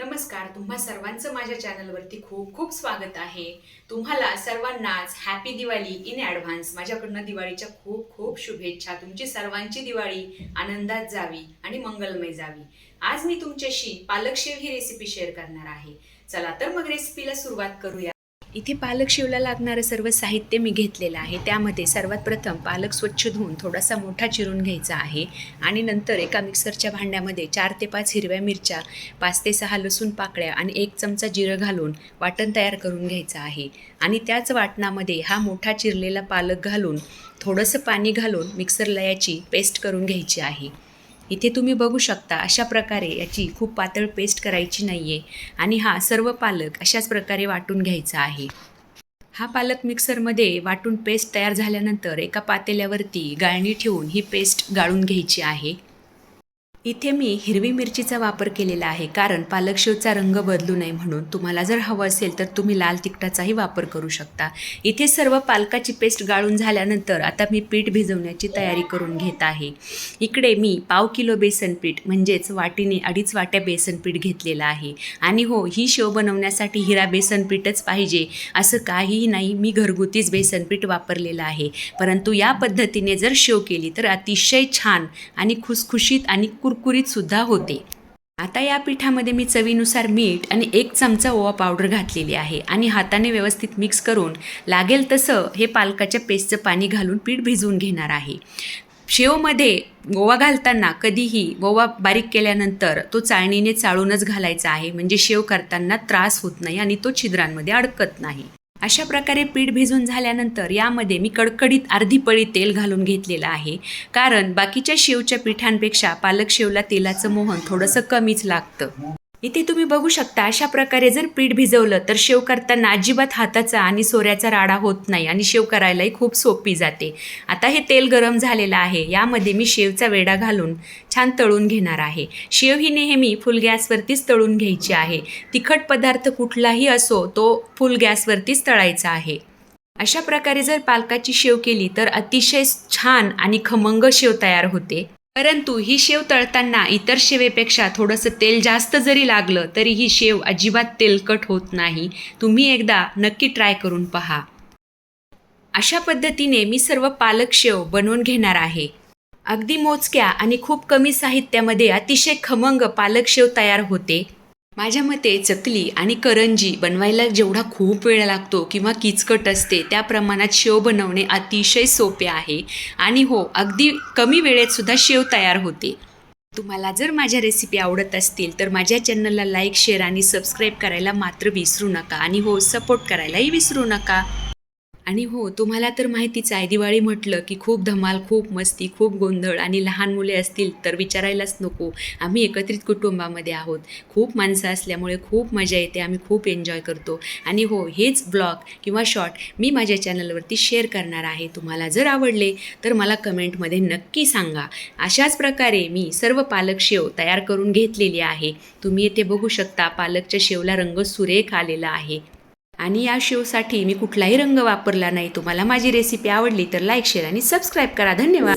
नमस्कार तुम्हा सर्वांचं माझ्या चॅनलवरती खूप खूप स्वागत आहे. तुम्हाला सर्वांनाच हॅपी दिवाळी इन ॲडव्हान्स माझ्याकडनं दिवाळीच्या खूप खूप शुभेच्छा. तुमची सर्वांची दिवाळी आनंदात जावी आणि मंगलमय जावी. आज मी तुमच्याशी पालक शेव ही रेसिपी शेअर करणार आहे. चला तर मग रेसिपीला सुरुवात करूया. इथे पालक शिवला लागणारं सर्व साहित्य मी घेतलेलं आहे. त्यामध्ये सर्वात प्रथम पालक स्वच्छ धुवून थोडासा मोठा चिरून घ्यायचा आहे आणि नंतर एका मिक्सरच्या भांड्यामध्ये चार ते पाच हिरव्या मिरच्या पाच ते सहा लसूण पाकळ्या आणि एक चमचा जिरं घालून वाटण तयार करून घ्यायचं आहे. आणि त्याच वाटणामध्ये हा मोठा चिरलेला पालक घालून थोडंसं पाणी घालून मिक्सरला याची पेस्ट करून घ्यायची आहे. इथे तुम्ही बघू शकता अशा प्रकारे याची खूप पातळ पेस्ट करायची नाही आहे आणि हा सर्व पालक अशाच प्रकारे वाटून घ्यायचा आहे. हा पालक मिक्सरमध्ये वाटून पेस्ट तयार झाल्यानंतर एका पातेल्यावरती गाळणी ठेवून ही पेस्ट गाळून घ्यायची आहे. इथे मी हिरवी मिरचीचा वापर केलेला आहे कारण पालक शेवचा रंग बदलू नये म्हणून. तुम्हाला जर हवं असेल तर तुम्ही लाल तिखटाचाही वापर करू शकता. इथे सर्व पालकाची पेस्ट गाळून झाल्यानंतर आता मी पीठ भिजवण्याची तयारी करून घेत आहे. इकडे मी पाव किलो बेसन पीठ म्हणजेच वाटीने अडीच वाट्या बेसन पीठ घेतलेलं आहे. आणि हो ही शेव बनवण्यासाठी हिरा बेसन पीठच पाहिजे असं काहीही नाही मी घरगुतीच बेसन पीठ वापरलेलं आहे. परंतु या पद्धतीने जर शेव केली तर अतिशय छान आणि खुसखुशीत आणि कुरकुरीत सुद्धा होते. आता या पिठामध्ये मी चवीनुसार मीठ आणि एक चमचा ओवा पावडर घातलेली आहे आणि हाताने व्यवस्थित मिक्स करून लागेल तसं हे पालकाच्या पेस्टचं पाणी घालून पीठ भिजवून घेणार आहे. शेवमध्ये ओवा घालताना कधीही ओवा बारीक केल्यानंतर तो चाळणीने चाळूनच घालायचा आहे. म्हणजे शेव करताना त्रास होत नाही आणि तो छिद्रांमध्ये अडकत नाही. अशा प्रकारे पीठ भिजून झाल्यानंतर यामध्ये मी कडकडीत अर्धी पळी तेल घालून घेतलेलं आहे. कारण बाकीच्या शेवच्या पिठांपेक्षा पालक शेवला तेलाचं मोहन थोडंसं कमीच लागतं. इथे तुम्ही बघू शकता अशा प्रकारे जर पीठ भिजवलं तर शेव करताना अजिबात हाताचा आणि सोऱ्याचा राडा होत नाही आणि शेव करायलाही खूप सोपी जाते. आता हे तेल गरम झालेलं आहे. यामध्ये मी शेवचा वेडा घालून छान तळून घेणार आहे. शेव ही नेहमी फुल गॅसवरतीच तळून घ्यायची आहे. तिखट पदार्थ कुठलाही असो तो फुल गॅसवरतीच तळायचा आहे. अशा प्रकारे जर पालकाची शेव केली तर अतिशय छान आणि खमंग शेव तयार होते. परंतु ही शेव तळताना इतर शेवेपेक्षा थोडंसं तेल जास्त जरी लागलं तरी ही शेव अजिबात तेलकट होत नाही. तुम्ही एकदा नक्की ट्राय करून पहा. अशा पद्धतीने मी सर्व पालक शेव बनवून घेणार आहे. अगदी मोजक्या आणि खूप कमी साहित्यामध्ये अतिशय खमंग पालक शेव तयार होते. माझ्या मते चकली आणि करंजी बनवायला जेवढा खूप वेळ लागतो किंवा किचकट असते त्या प्रमाणात शेव बनवणे अतिशय सोपे आहे. आणि हो अगदी कमी वेळेत सुद्धा शेव तयार होते. तुम्हाला जर माझ्या रेसिपी आवडत असतील तर माझ्या चॅनलला लाईक शेअर आणि सबस्क्राईब करायला मात्र विसरू नका. आणि हो सपोर्ट करायलाही विसरू नका. आणि हो तुम्हाला तर माहितीच आहे दिवाळी म्हटलं की खूप धमाल खूप मस्ती खूप गोंधळ आणि लहान मुले असतील तर विचारायलाच नको. आम्ही एकत्रित कुटुंबामध्ये आहोत. खूप माणसं असल्यामुळे खूप मजा येते आम्ही खूप एन्जॉय करतो. आणि हो हेच ब्लॉग किंवा शॉर्ट मी माझ्या चॅनलवरती शेअर करणार आहे. तुम्हाला जर आवडले तर मला कमेंटमध्ये नक्की सांगा. अशाच प्रकारे मी सर्व पालक शेव तयार करून घेतलेली आहे. तुम्ही येथे बघू शकता पालकच्या शेवला रंग सुरेख आलेला आहे. आणि या शोसाठी मी कुठलाही रंग वापरला नाही. तुम्हाला माझी रेसिपी आवडली तर लाईक शेअर आणि सबस्क्राईब करा. धन्यवाद.